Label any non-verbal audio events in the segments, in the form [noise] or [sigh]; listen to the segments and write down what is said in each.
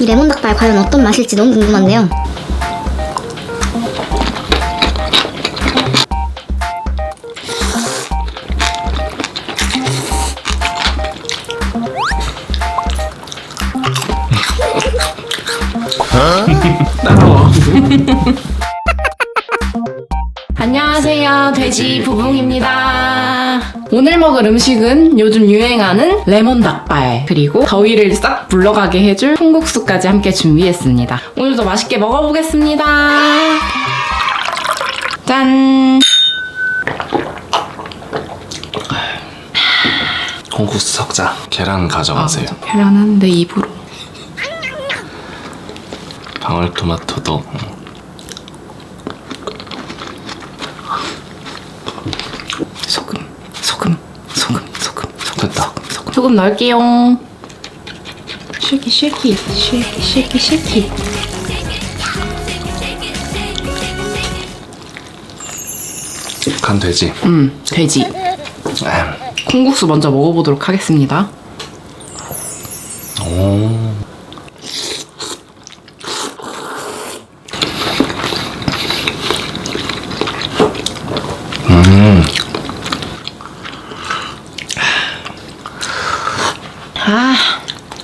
이 레몬 닭발 과연 어떤 맛일지 너무 궁금한데요. 안녕하세요. 돼지 부붕입니다. 오늘 먹을 음식은 요즘 유행하는 레몬 닭발 그리고 더위를 싹 물러가게 해줄 콩국수까지 함께 준비했습니다. 오늘도 맛있게 먹어보겠습니다. 짠. 콩국수 섞자. 계란 가져가세요. 계란은 내 입으로. 방울토마토도. 음. 소금, 소금, 소금, 소금, 소금, 됐다. 소금, 넣을게요. 쉐키, 쉐키, 쉐키, 쉐키, 쉐키. 간 돼지. 음, 돼지. 음. 콩국수 먼저 먹어보도록 하겠습니다. 오. 아,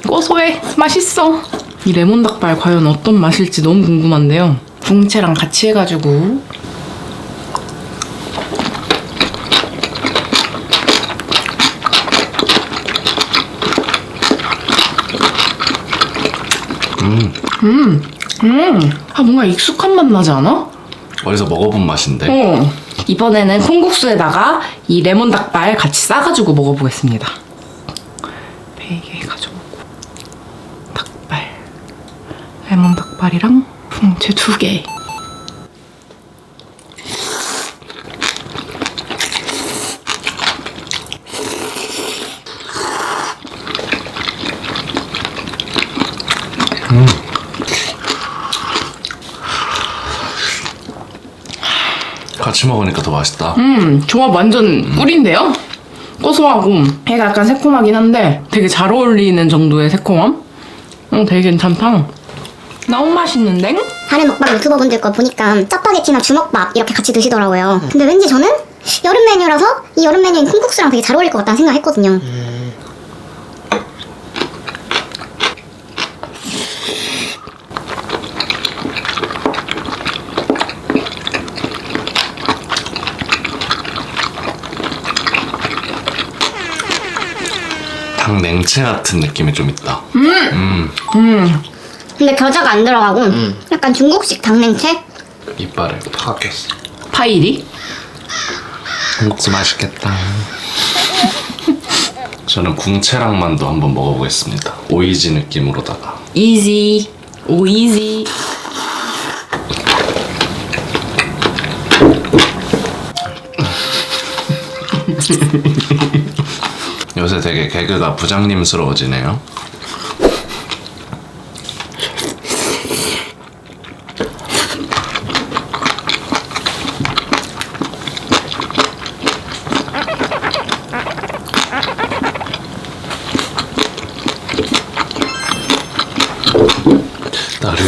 고소해. 맛있어. 이 레몬 닭발 과연 어떤 맛일지 너무 궁금한데요. 붕채랑 같이 해가지고. 음, 음, 아 뭔가 익숙한 맛 나지 않아? 어디서 먹어본 맛인데. 어. 이번에는 콩국수에다가 이 레몬 닭발 같이 싸가지고 먹어보겠습니다. 가져오고 닭발, 레몬 닭발이랑 풍채 두 개. 같이 먹으니까 더 맛있다. 음, 조합 완전 꿀인데요? 고소하고 해가 약간 새콤하긴 한데 되게 잘 어울리는 정도의 새콤함? 응, 되게 괜찮다. 너무 맛있는데? 다른 먹방 유튜버분들 거 보니까 짜파게티나 주먹밥 이렇게 같이 드시더라고요. 근데 왠지 저는 여름 메뉴라서 이 여름 메뉴인 콩국수랑 되게 잘 어울릴 것 같다는 생각했거든요. 닭 냉채 같은 느낌이 좀 있다. 근데 겨자가 안 들어가고 약간 중국식 당냉채? 이빨을 팍 꼈어. 파이리? 콩국수 맛있겠다. 저는 궁채랑 만두 한번 먹어보겠습니다. 오이지 느낌으로다가. 이지. 오 이지. 요새 되게 개그가 부장님스러워지네요.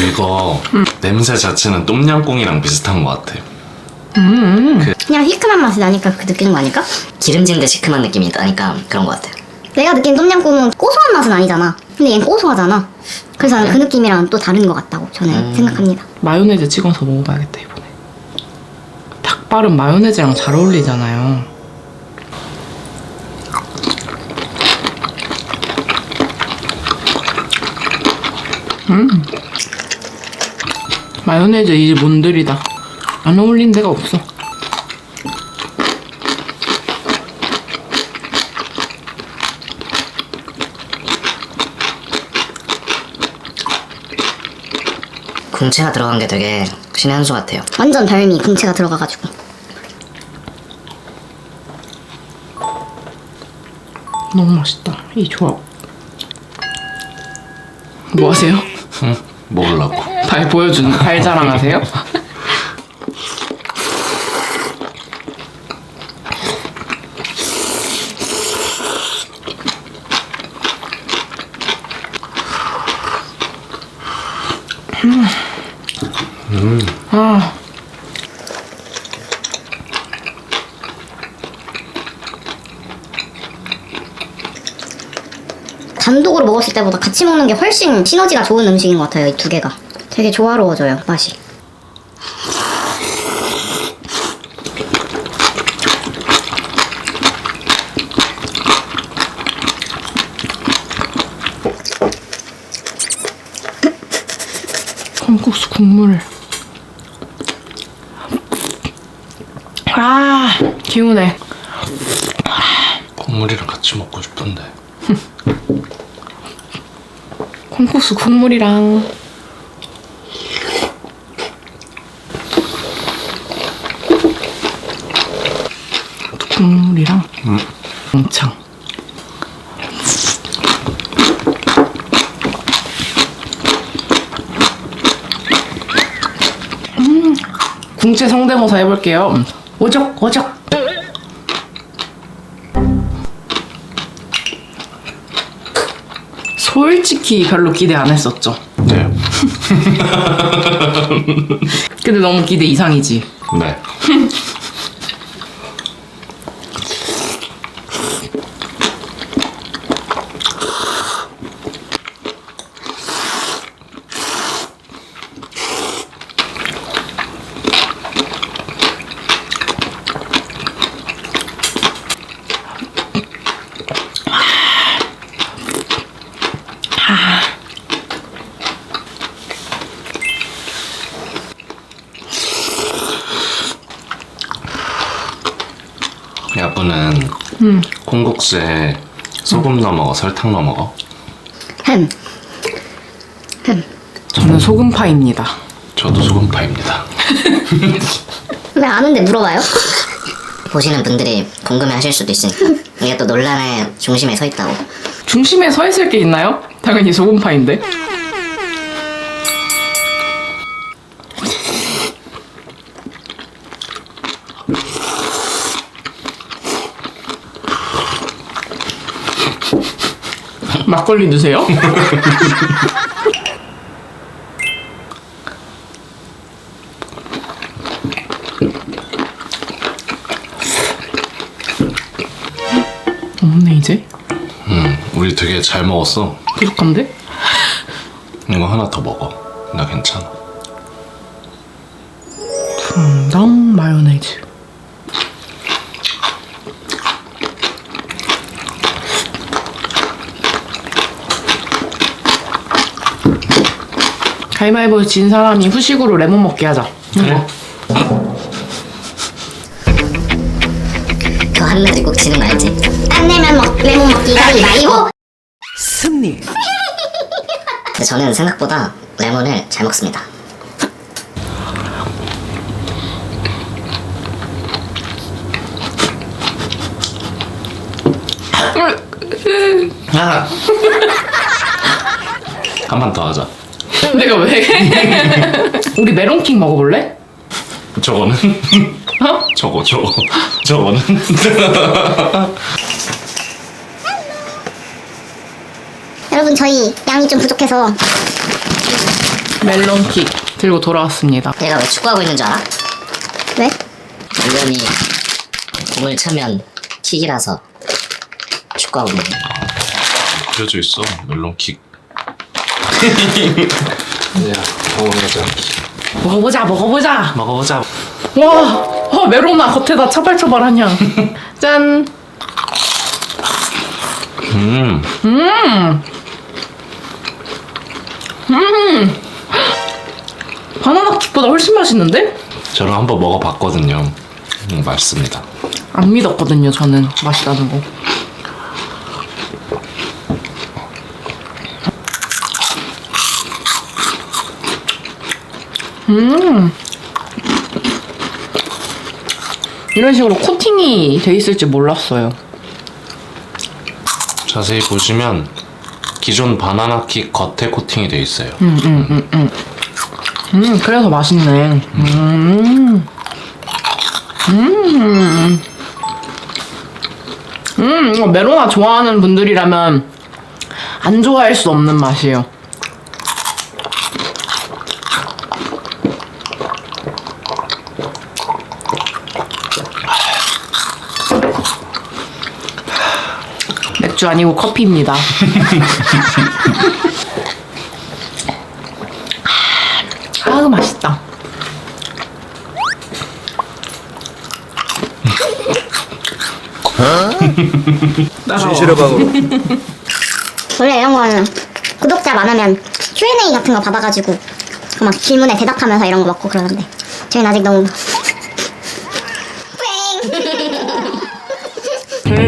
이거 냄새 자체는 똠양꿍이랑 비슷한 것 같아. 그냥 시큼한 맛이 나니까 그렇게 느끼는 거 아닐까? 기름진 데 시큼한 느낌이 나니까 그런 것 같아요. 내가 느낀 똠양꿍은 고소한 맛은 아니잖아. 근데 얘는 고소하잖아. 그래서 나는 그 느낌이랑 또 다른 것 같다고 저는 생각합니다. 마요네즈 찍어서 먹어봐야겠다 이번에. 닭발은 마요네즈랑 잘 어울리잖아요. 음. 마요네즈 이제 몬들이다. 안 어울린 데가 없어. 궁채가 들어간 게 되게 신의 한 수 같아요. 완전 별미 궁채가 들어가가지고. 너무 맛있다. 이 조합. 뭐 하세요? 응? 먹으려고. 발 보여주는 발 자랑하세요? 아. 단독으로 먹었을 때보다 같이 먹는 게 훨씬 시너지가 좋은 음식인 것 같아요, 이 두 개가. 되게 조화로워져요 맛이. 콩국수 국물. 아, 기운해. 국물이랑 같이 먹고 싶은데. 콩국수 국물이랑 국물이랑 엄청 음, 궁채 성대모사 해볼게요. 오적 오적. 솔직히 별로 기대 안 했었죠. 네. [laughs] 근데 너무 기대 이상이지. 네. [laughs] 야부는 콩국수에 소금 넣어 먹어, 설탕 넣어 먹어. 햄. 저는 소금파입니다. 저도 소금파입니다. 왜 아는데 물어봐요? [laughs] 보시는 분들이 궁금해하실 수도 있으니까 이게 또 논란의 중심에 서 있다고. 중심에 서 있을 게 있나요? 당연히 소금파인데. [laughs] 막걸리 드세요? [laughs] 없네 이제 음, 우리 되게 잘 먹었어. 부족한데? 이거 하나 더 먹어. 나 괜찮아. 분당 마요네즈 가위바위보 진 사람이 후식으로 레몬 먹게 하자 그래? 그거 한 마디 꼭 지는 거 알지? 안 내면 먹 레몬 먹기 가위바위보. 근데 저는 생각보다 레몬을 잘 먹습니다. 아! [laughs] 한번더 하자. [laughs] 내가 왜? [laughs] 우리 메론킹 먹어볼래? 저거는? [laughs] 어? 저거, 저거. 저거는? 여러분 저희 양이 좀 부족해서 멜론킥 들고 돌아왔습니다 얘가 왜 축구하고 있는 줄 알아? 왜? 당연히 공을 차면 킥이라서 축구하고 있는 거야. 그려져 있어. 멜론킥. 야, 먹어보자. 먹어보자 먹어보자 먹어보자. 와 어, 메로나 겉에다 향 짠! 음, 바나나 킥보다 훨씬 맛있는데? 저는 한번 먹어봤거든요. 음, 맛있습니다. 안 믿었거든요 저는 맛있다는 거 음. 이런 식으로 코팅이 돼 있을 줄 몰랐어요. 자세히 보시면 기존 바나나 킥 겉에 코팅이 돼 있어요. 음, 그래서 맛있네. 음. 음. 음, 이거 메로나 좋아하는 분들이라면 안 좋아할 수 없는 맛이에요. 맥주 아니고 커피입니다. [laughs] 아우 맛있다. 진실의 방으로 원래 이런 거는 구독자 많으면 Q&A 같은 거 받아가지고 그막 질문에 대답하면서 이런 거 먹고 그러는데 저희는 아직 너무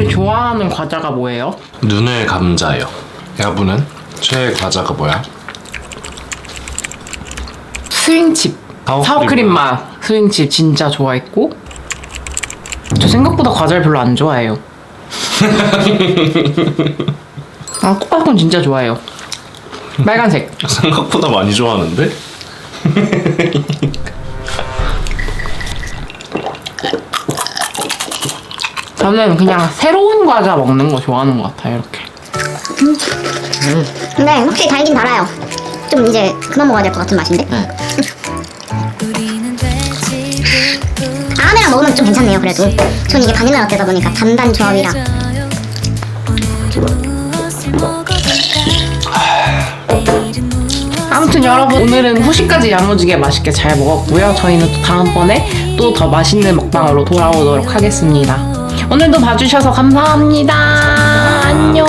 제일 좋아하는 과자가 뭐예요? 눈을 감자요. 야부는 최애 과자가 뭐야? 스윙칩. 사워크림 사워크림 맛. 스윙칩 진짜 좋아했고. 저 생각보다 과자를 별로 안 좋아해요. [laughs] 아, 꽃밥은 진짜 좋아해요. 빨간색. 생각보다 많이 좋아하는데? [laughs] 저는 그냥 새로운 과자 먹는 거 좋아하는 것 같아요, 이렇게. 근데 확실히 달긴 달아요 좀 이제 그만 먹어야 될 것 같은 맛인데 아메랑 먹으면 좀 괜찮네요 그래도 전 이게 바닐라 라떼다 보니까 단단 조합이라 아무튼 여러분 오늘은 후식까지 야무지게 맛있게 잘 먹었고요. 저희는 또 다음번에 또 더 맛있는 먹방으로 돌아오도록 하겠습니다. 오늘도 봐주셔서 감사합니다. 안녕.